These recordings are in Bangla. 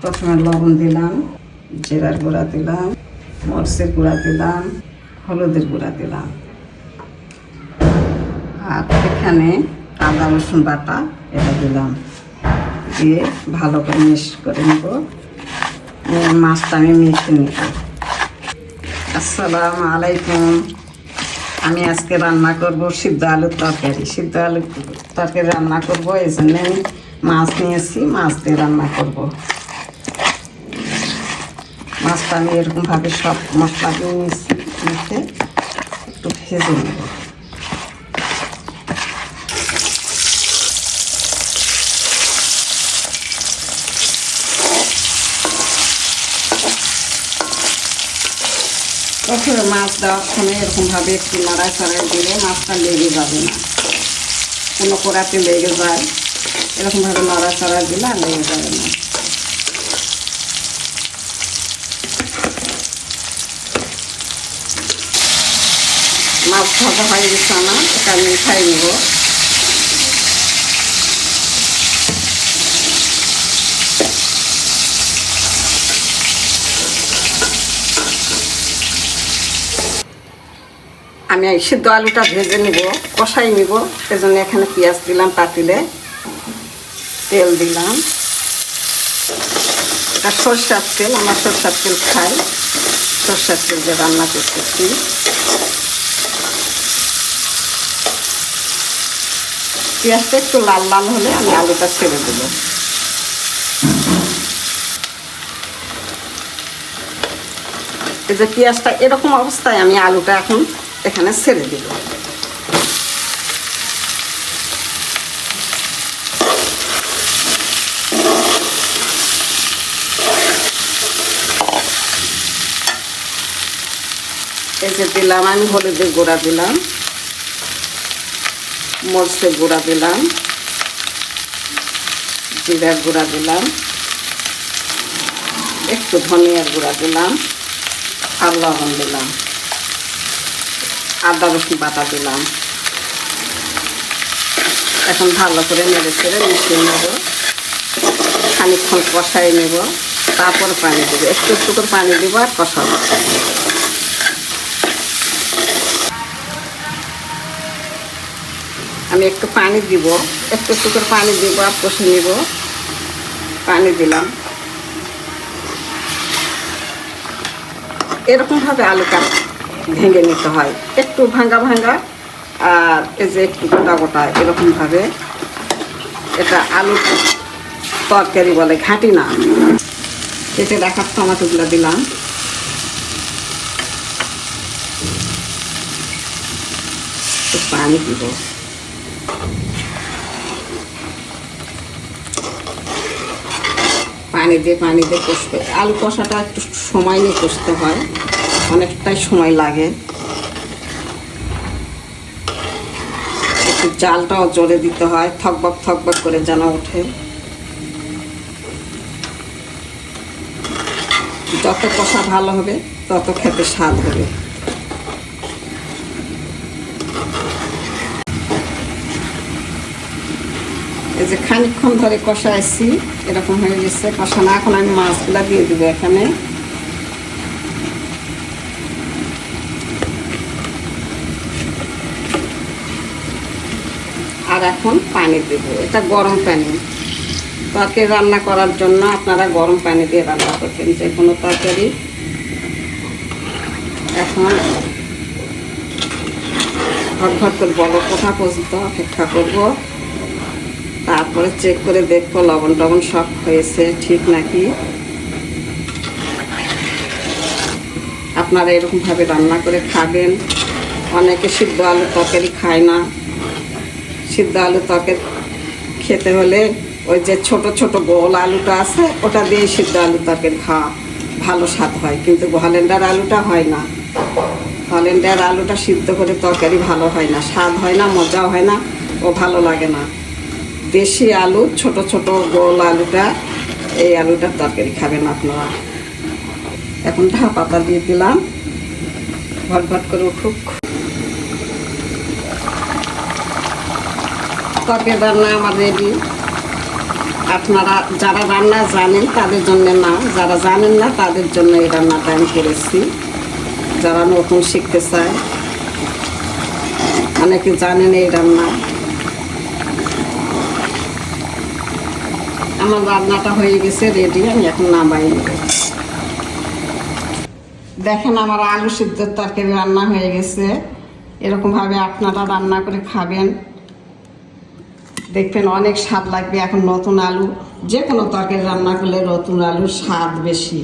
প্রথমে লবণ দিলাম, জিরার গুঁড়া দিলাম, মরিচের গুঁড়া দিলাম, হলুদের গুঁড়া দিলাম। আর এখানে আদা, রসুন বাটা এটা দিলাম। দিয়ে ভালো করে মিক্স করে নেব। মাছটা আমি মেখে নেব। আসসালামু আলাইকুম। আমি আজকে রান্না করব সিদ্ধ আলুর তরকারি। সিদ্ধ আলুর তরকারি রান্না করব এই জন্য আমি মাছ নিয়েছি, মাছ দিয়ে রান্না করব। মাছটা আমি এরকমভাবে সব মশলা দিয়ে মেখে একটু ভেজে নেব। প্রথমে মাছ দেওয়ার সময় এরকমভাবে একটু নাড়ায় চাড়ায় দিলে মাছটা লেগে যাবে না। কোনো কোড়াতে লেগে যায়। এরকমভাবে নাড়া চাড়ায় দিলে আর লেগে যাবে না। মাছ ভাজা হয়ে গেছে আমার এটা আমি খাই নেব। আমি এই সিদ্ধ আলুটা ভেজে নিব, কষাই নিব, সেজন্য এখানে পেঁয়াজ দিলাম, পাতিলে তেল দিলাম। আর সরষার তেল, আমার সরষার তেল খাই। সরষার তেল দিয়ে রান্না করতেছি। পেঁয়াজটা একটু লাল লাল হলে আমি আলুটা ছেড়ে দেবো। এই যে পেঁয়াজটা এরকম অবস্থায় আমি আলুটা এখন এখানে ছেড়ে দিব। এই যে দিলাম, আমি হলুদের গুঁড়া দিলাম। মরচের গুঁড়া দিলাম, জিরার গুঁড়া দিলাম, একটু ধনিয়ার গুঁড়া দিলাম, আর লবণ দিলাম, আদা রসুন বাটা দিলাম। এখন ভালো করে নেড়ে ছেড়ে মিশিয়ে নেব, খানিকক্ষণ কষাই নেব, তারপর পানি দেবো, একটু একটু করে পানি দেবো আর কষাবো। আমি একটু পানি দিব, একটু একটু পানি দিব, আর কষে নেব। পানি দিলাম। এরকমভাবে আলুটা ভেঙে নিতে হয়। একটু ভাঙ্গা ভাঙ্গা, আর এই যে একটু গোটা গোটা, এরকমভাবে। এটা আলু তরকারি বলে, ঘাঁটি না। কেটে রাখার টমাটোগুলো দিলাম। পানি দিব। পানি দিয়ে পানি দিয়ে কষবে আলু কষাটা একটু সময় নিয়ে কষতে হয়, অনেকটাই সময় লাগে। একটু জালটাও জোরে দিতে হয়, থকবক থকবক করে যেন ওঠে। যত কষা ভালো হবে, তত খেতে স্বাদ হবে। এই যে খানিকক্ষণ ধরে কষা কষাইছি, এরকম হয়ে গেছে। কষানো এখন আমি মাছগুলা দিয়ে দেবো এখানে। আর এখন পানি দেব। এটা গরম পানি। তরকারি রান্না করার জন্য আপনারা গরম পানি দিয়ে রান্না করবেন, যে কোনো তরকারি। এখন ঘর ঘর করে বড় কোথা পর্যন্ত অপেক্ষা করব? তারপরে চেক করে দেখব, লবণ টবণ সব হয়েছে, ঠিক নাকি? আপনারা এরকমভাবে রান্না করে খাবেন। অনেকে সিদ্ধ আলু তরকারি খায় না। সিদ্ধ আলু তরকারি খেতে হলে ওই যে ছোট ছোট গোল আলুটা আছে, ওটা দিয়ে সিদ্ধ আলু তরকারি খাওয়া ভালো স্বাদ হয়। কিন্তু হলেন্ডার আলুটা হয় না। হলেন্ডার আলুটা সিদ্ধ করে তরকারি ভালো হয় না, স্বাদ হয় না, মজাও হয় না ও ভালো লাগে না। দেশি আলু, ছোট ছোট গোল আলুটা, এই আলুটার তরকারি খাবেন আপনারা। এখন ঢা পাতা দিয়ে দিলাম। ভট ভট করে উঠুক। তরকারি রান্না আমার রেডি আপনারা যারা রান্না জানেন তাদের জন্য না, যারা জানেন না তাদের জন্য এই রান্নাটা আমি করেছি। যারা নতুন শিখতে চায়, অনেকে জানেন এই রান্না। আমার রান্নাটা হয়ে গেছে রেডি আমি এখন নামাই। দেখেন আমার আলু সিদ্ধর তরকারি রান্না হয়ে গেছে। এরকমভাবে আপনারা রান্না করে খাবেন। দেখবেন অনেক স্বাদ লাগবে এখন নতুন আলু। যে কোনো তরকারি রান্না করলে নতুন আলুর স্বাদ বেশি।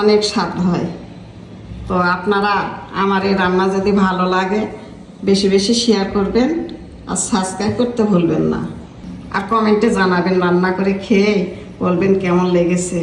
অনেক স্বাদ হয়। তো আপনারা আমার এই রান্না যদি ভালো লাগে, বেশি বেশি শেয়ার করবেন আর সাবস্ক্রাইব করতে ভুলবেন না। আর কমেন্টে জানাবেন রান্না করে খেয়ে বলবেন কেমন লেগেছে।